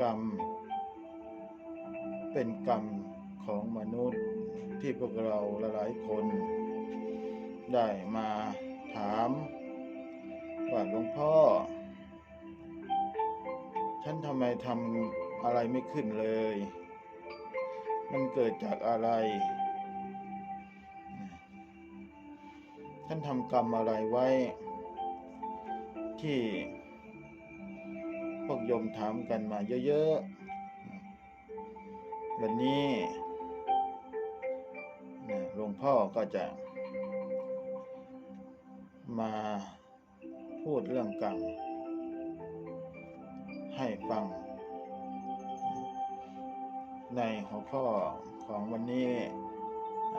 กรรม เป็นกรรมของมนุษย์ที่พวกเราหลายคน ได้มาถามว่าหลวงพ่อ ฉันทำไมทำอะไรไม่ขึ้นเลย มันเกิดจากอะไรท่านทำกรรมอะไรไว้ ที่ พวกโยมถามกันมาเยอะๆ วันนี้หลวงพ่อก็จะ มาพูดเรื่องกรรมให้ฟัง ในหัวข้อของวันนี้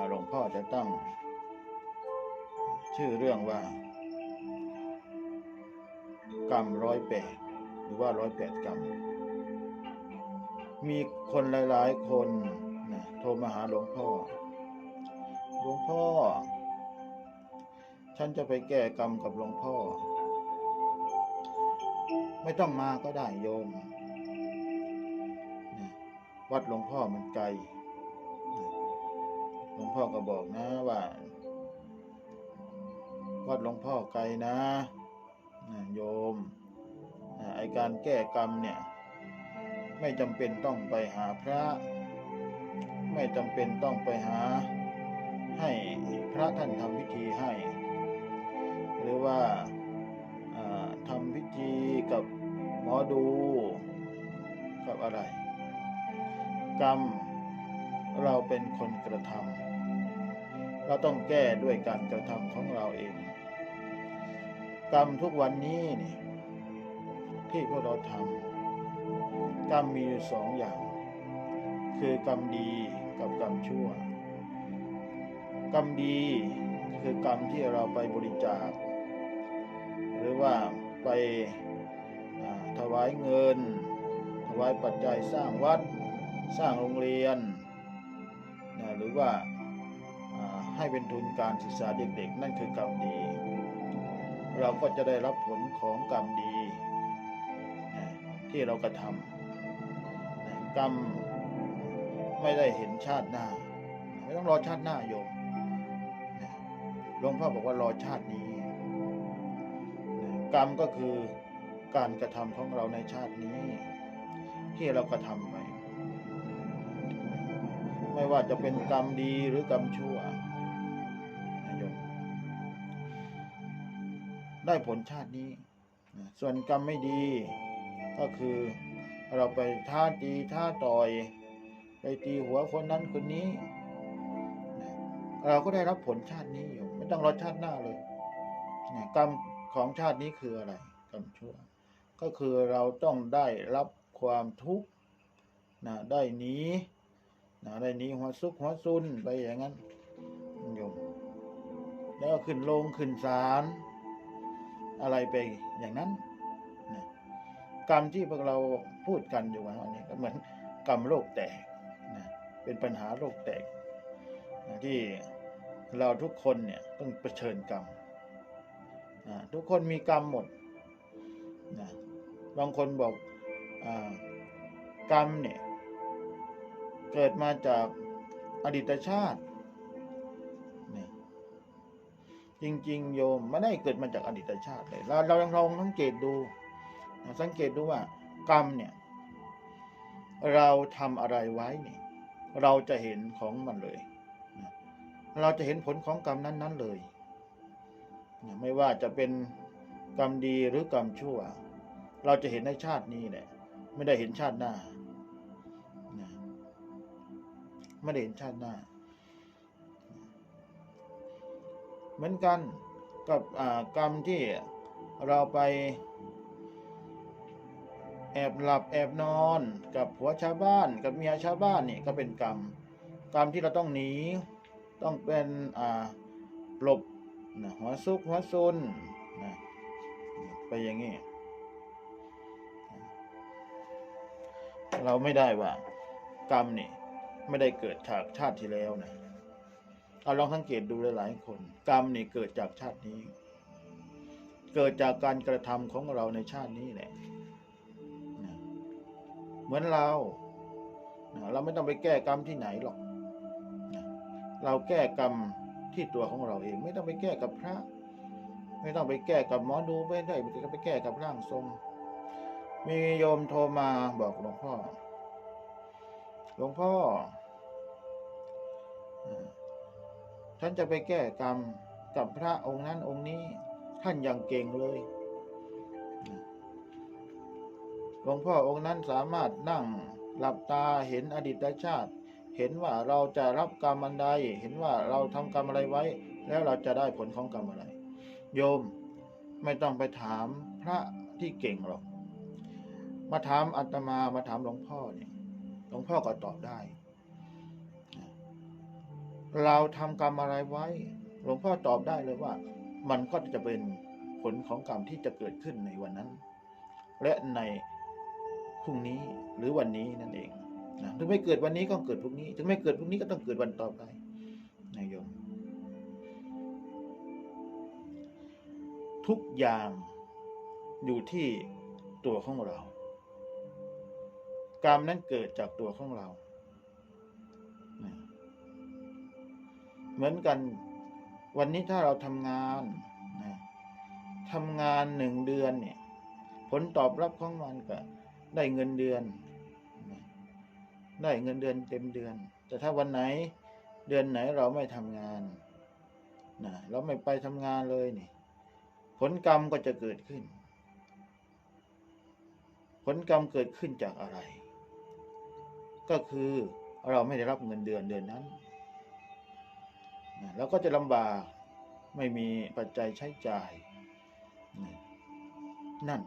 หลวงพ่อจะตั้ง ชื่อเรื่องว่า กรรมร้อยแปด หรือว่าร้อยแปดกรรมมีคนหลาย ๆ คนนะโทรมาหาหลวงพ่อ หลวงพ่อ ฉันจะไปแก้กรรมกับหลวงพ่อ ไม่ต้องมาก็ได้โยมนะวัดหลวงพ่อมันไกล หลวงพ่อก็บอกนะว่าวัดหลวงพ่อไกลนะนะโยม การแก้กรรมเนี่ย ไม่จำเป็นต้องไปหาพระ ไม่จำเป็นต้องไปหาให้พระท่านทำพิธีให้ หรือว่าทำพิธีกับหมอดูกับอะไร กรรมเราเป็นคนกระทำเราต้องแก้ด้วยการกระทำของเราเอง กรรมทุกวันนี้เนี่ย ที่พวกเราทำกรรมมีอยู่สองอย่าง คือกรรมดีกับกรรมชั่ว กรรมดีคือกรรมที่เราไปบริจาค หรือว่าไปถวายเงิน ถวายปัจจัยสร้างวัด สร้างโรงเรียนนะหรือว่าให้เป็นทุนการศึกษาเด็กๆ นั่นคือกรรมดี เราก็จะได้รับผลของกรรมดี ที่เรากระทำกรรมไม่ได้เห็นชาติหน้า ไม่ต้องรอชาติหน้าโยมหลวงพ่อบอกว่ารอชาตินี้ กรรมก็คือการกระทำของเราในชาตินี้ ที่เรากระทำไป ไม่ว่าจะเป็นกรรมดีหรือกรรมชั่วนะโยมได้ผลชาตินี้ ส่วนกรรมไม่ดี ก็คือเราไปท้าตีท้าต่อย ไปตีหัวคนนั้นคนนี้ เราก็ได้รับผลชาตินี้อยู่ ไม่ต้องรอชาติหน้าเลยนะกรรมของชาตินี้คืออะไรกรรมชั่ว ก็คือเราต้องได้รับความทุกข์นะได้หนีนะได้หนีหัวซุกหัวซุนไปอย่างนั้นโยมแล้วก็ขึ้นลงขึ้นศาลอะไรไปอย่างนั้น กรรมที่พวกเราพูดกันอยู่วันนี้ก็เหมือนกรรมโลกแตกนะเป็นปัญหาโลกแตกนะที่เราทุกคนเนี่ยต้องเผชิญกรรมนะทุกคนมีกรรมหมดนะบางคนบอกอกรรมเนี่ยเกิดมาจากอดีตชาติจริง ๆ โยมไม่ได้เกิดมาจากอดีตชาติเลยเราเราลองสังเกตดู สังเกตดูว่ากรรมเนี่ย เราทำอะไรไว้เนี่ย เราจะเห็นของมันเลย เราจะเห็นผลของกรรมนั้น ๆ เลย ไม่ว่าจะเป็นกรรมดีหรือกรรมชั่ว เราจะเห็นในชาตินี้แหละ ไม่ได้เห็นชาติหน้าไม่ได้เห็นชาติหน้า เหมือนกันกับกรรมที่เราไป แอบหลับแอบนอนกับผัวชาวบ้าน กับเมียชาวบ้านนี่ก็เป็นกรรม กรรมที่เราต้องหนี ต้องเป็นอ่าหลบนะหัวซุกหัวซุนนะไปอย่างนี้ เราไม่ได้ว่ากรรมนี่ไม่ได้เกิดจากชาติที่แล้วนะเอาลองสังเกตดูหลายๆคน กรรมนี่เกิดจากชาตินี้ เกิดจากการกระทำของเราในชาตินี้แหละ เหมือนเรา เราไม่ต้องไปแก้กรรมที่ไหนหรอก เราแก้กรรมที่ตัวของเราเอง ไม่ต้องไปแก้กับพระ ไม่ต้องไปแก้กับหมอดูไม่ได้ไม่ต้องไปแก้กับร่างทรง มีโยมโทรมาบอกหลวงพ่อ หลวงพ่อเอ่อฉันจะไปแก้กรรมกับพระองค์นั้นองค์นี้ ท่านยังเก่งเลย ลวงพ่อองค์นั้นสามารถนั่งหลับตาเห็นอดีตชาติ เห็นว่าเราจะรับกรรมอันใด เห็นว่าเราทำกรรมอะไรไว้ แล้วเราจะได้ผลของกรรมอะไร โยมไม่ต้องไปถามพระที่เก่งหรอก มาถามอาตมามาถามหลวงพ่อเนี่ยหลวงพ่อก็ตอบได้ เราทำกรรมอะไรไว้ หลวงพ่อตอบได้เลยว่า มันก็จะเป็นผลของกรรมที่จะเกิดขึ้นในวันนั้น และใน รุ่งนี้หรือวันนี้นั่นเองนะถึงไม่เกิดวันนี้ก็เกิดพรุ่งนี้ ถึงไม่เกิดพรุ่งนี้ก็ต้องเกิดวันต่อไปนายโยม ทุกอย่างอยู่ที่ตัวของเรา กรรมนั้นเกิดจากตัวของเรา เหมือนกัน วันนี้ถ้าเราทำงานนะทำงานหนึ่งเดือนเนี่ย ผลตอบรับของมันก็ ได้เงินเดือน ได้เงินเดือนเต็มเดือน แต่ถ้าวันไหนเดือนไหนเราไม่ทำงานนะเราไม่ไปทำงานเลยนี่ ผลกรรมก็จะเกิดขึ้น ผลกรรมเกิดขึ้นจากอะไร ก็คือเราไม่ได้รับเงินเดือนเดือนนั้นเราก็จะลำบากไม่มีปัจจัยใช้จ่าย นั่น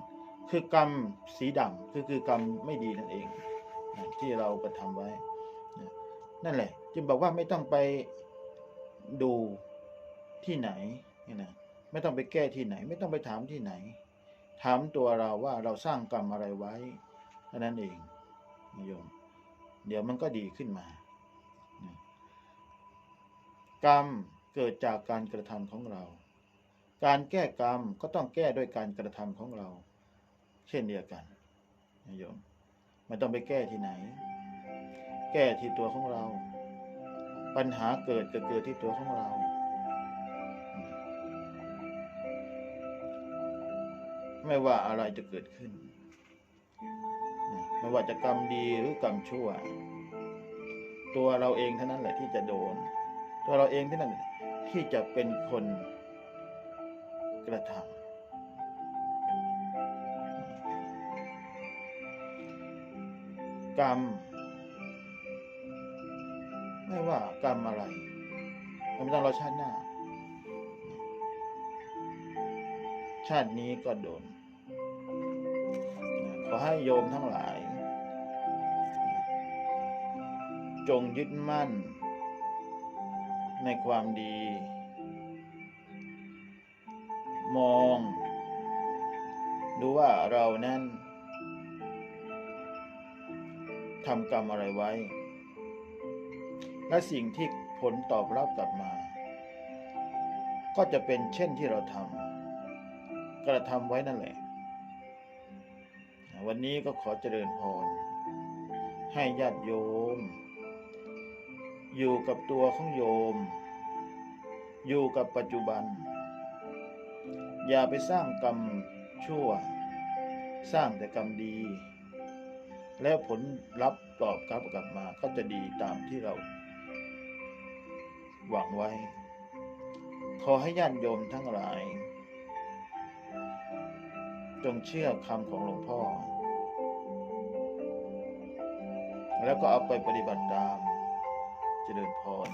คือกรรมสีดำคือคือกรรมไม่ดีนั่นเองที่เรากระทำไว้ นั่นแหละ จึงบอกว่าไม่ต้องไปดูที่ไหนนะไม่ต้องไปแก้ที่ไหน ไม่ต้องไปถามที่ไหน ถามตัวเราว่าเราสร้างกรรมอะไรไว้เท่นั้นเองนิยม เดี๋ยวมันก็ดีขึ้นมานะกรรมเกิดจากการกระทำของเรา การแก้กรรมก็ต้องแก้ด้วยการกระทำของเรา เช่นเดียวกันนิยมไม่ต้องไปแก้ที่ไหน แก้ที่ตัวของเรา ปัญหาเกิดก็เกิดที่ตัวของเรา ไม่ว่าอะไรจะเกิดขึ้น ไม่ว่าจะกรรมดีหรือกรรมชั่ว ตัวเราเองเท่านั้นแหละที่จะโดน ตัวเราเองเท่านั้นที่จะเป็นคนกระทำ กรรม ไม่ว่ากรรมอะไรไม่ต้องรอชาติหน้า ชาตินี้ก็โดน ขอให้โยมทั้งหลาย จงยึดมั่น ในความดี มอง ดูว่าเรานั้น ทำกรรมอะไรไว้ และสิ่งที่ผลตอบรับกลับมา ก็จะเป็นเช่นที่เราทำกระทำไว้นั่นแหละ วันนี้ก็ขอเจริญพร ให้ญาติโยม อยู่กับตัวของโยม อยู่กับปัจจุบัน อย่าไปสร้างกรรมชั่ว สร้างแต่กรรมดี แล้วผลลัพธ์ตอบกลับกลับมาก็จะดีตามที่เรา หวังไว้ ขอให้ญาติโยมทั้งหลาย จงเชื่อคำของหลวงพ่อ แล้วก็เอาไปปฏิบัติตาม เจริญพร